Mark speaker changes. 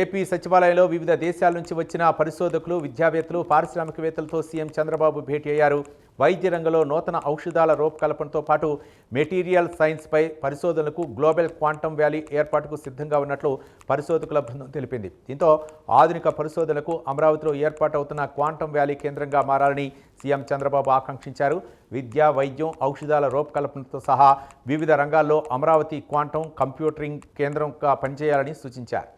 Speaker 1: AP సచివాలయంలో వివిధ దేశాల నుంచి వచ్చిన పరిశోధకులు విద్యావేత్తలు పారిశ్రామికవేత్తలతో సీఎం చంద్రబాబు భేటీ అయ్యారు. వైద్య రంగంలో నూతన ఔషధాల రూపకల్పనతో పాటు మెటీరియల్ సైన్స్పై పరిశోధనలకు గ్లోబల్ క్వాంటమ్ వ్యాలీ ఏర్పాటుకు సిద్ధంగా ఉన్నట్లు పరిశోధకుల బృందం తెలిపింది. దీంతో ఆధునిక పరిశోధనలకు అమరావతిలో ఏర్పాటవుతున్న క్వాంటమ్ వ్యాలీ కేంద్రంగా మారాలని సీఎం చంద్రబాబు ఆకాంక్షించారు. విద్య వైద్యం ఔషధాల రూపకల్పనతో సహా వివిధ రంగాల్లో అమరావతి క్వాంటమ్ కంప్యూటరింగ్ కేంద్రంగా పనిచేయాలని సూచించారు.